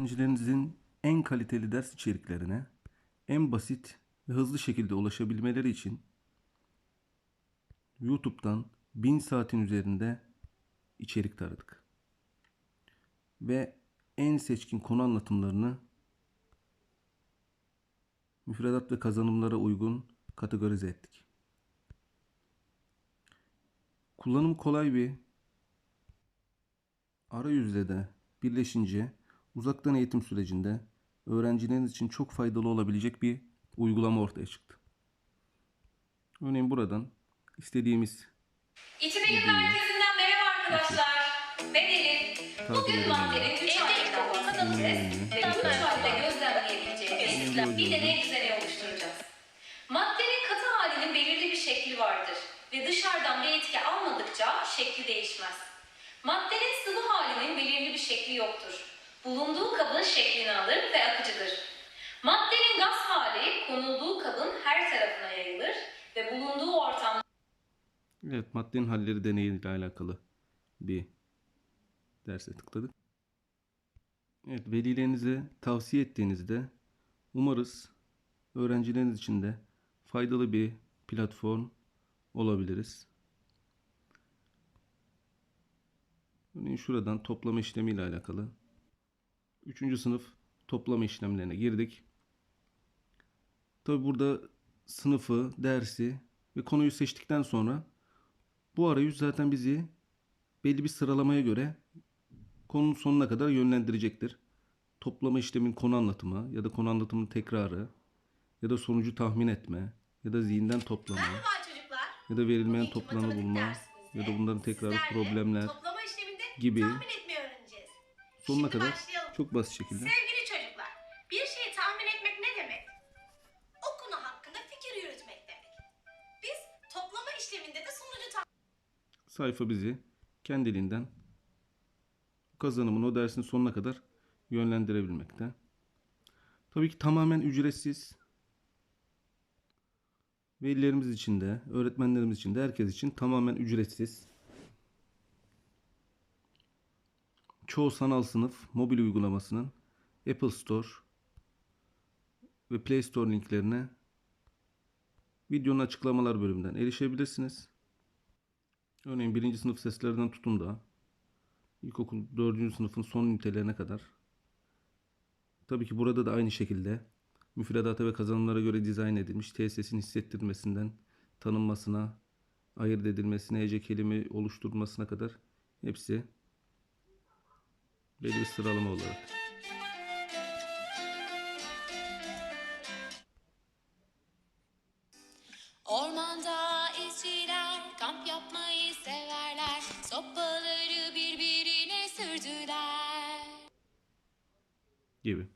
öğrencilerinizin en kaliteli ders içeriklerine en basit ve hızlı şekilde ulaşabilmeleri için YouTube'dan 1000 saatin üzerinde içerik taradık. Ve en seçkin konu anlatımlarını müfredat ve kazanımlara uygun kategorize ettik. Kullanım kolay bir arayüzle de birleşince uzaktan eğitim sürecinde öğrencileriniz için çok faydalı olabilecek bir uygulama ortaya çıktı. Örneğin buradan istediğimiz İTÜBİLİM Merkezi'nden merhaba arkadaşlar. Ben Elif. Bugün maddenin 3 halinden bahsedeceğiz ve 3 halde gözlemleyebileceğimiz bir deney düzeni oluşturacağız. Maddenin katı halinin belirli bir şekli vardır ve dışarıdan bir etki almadıkça şekli değişmez. Maddenin sıvı halinin belirli bir şekli yoktur. Bulunduğu kabın şeklini alır ve akıcıdır. Maddenin gaz hali konulduğu kabın her tarafına yayılır ve bulunduğu ortamda evet maddenin halleri deneyi ile alakalı bir derse tıkladık. Evet velilerinize tavsiye ettiğinizde umarız öğrencileriniz için de faydalı bir platform olabiliriz. Örneğin şuradan toplama işlemi ile alakalı 3. sınıf toplama işlemlerine girdik. Tabi burada sınıfı, dersi ve konuyu seçtikten sonra bu arayüz zaten bizi belli bir sıralamaya göre konunun sonuna kadar yönlendirecektir. Toplama işlemin konu anlatımı ya da konu anlatımının tekrarı ya da sonucu tahmin etme ya da zihinden toplama ya da verilmeyen toplamı bulma ya da bunların tekrarı problemler gibi tahmin etmeyi öğreneceğiz. sonuna Şimdi kadar. Çok basit şekilde Sevgili çocuklar, bir şeyi tahmin etmek ne demek? O konu hakkında fikir yürütmek demek. Biz toplama işleminde de sonucu tahmin sayfa bizi kendiliğinden kazanımın o dersin sonuna kadar yönlendirebilmekte. Tabii ki tamamen ücretsiz. Velilerimiz için de, öğretmenlerimiz için de, herkes için tamamen ücretsiz. Çoğu sanal sınıf mobil uygulamasının Apple Store ve Play Store linklerine videonun açıklamalar bölümünden erişebilirsiniz. Örneğin birinci sınıf seslerden tutun da ilkokul dördüncü sınıfın son ünitelerine kadar. Tabii ki burada da aynı şekilde müfredata ve kazanımlara göre dizayn edilmiş tesisin hissettirmesinden tanınmasına, ayırt edilmesine, hece kelime oluşturulmasına kadar hepsi belli bir sıralama olarak. Ormanda izciler kamp yapmayı severler. Sopaları birbirine sürdüler. gibi.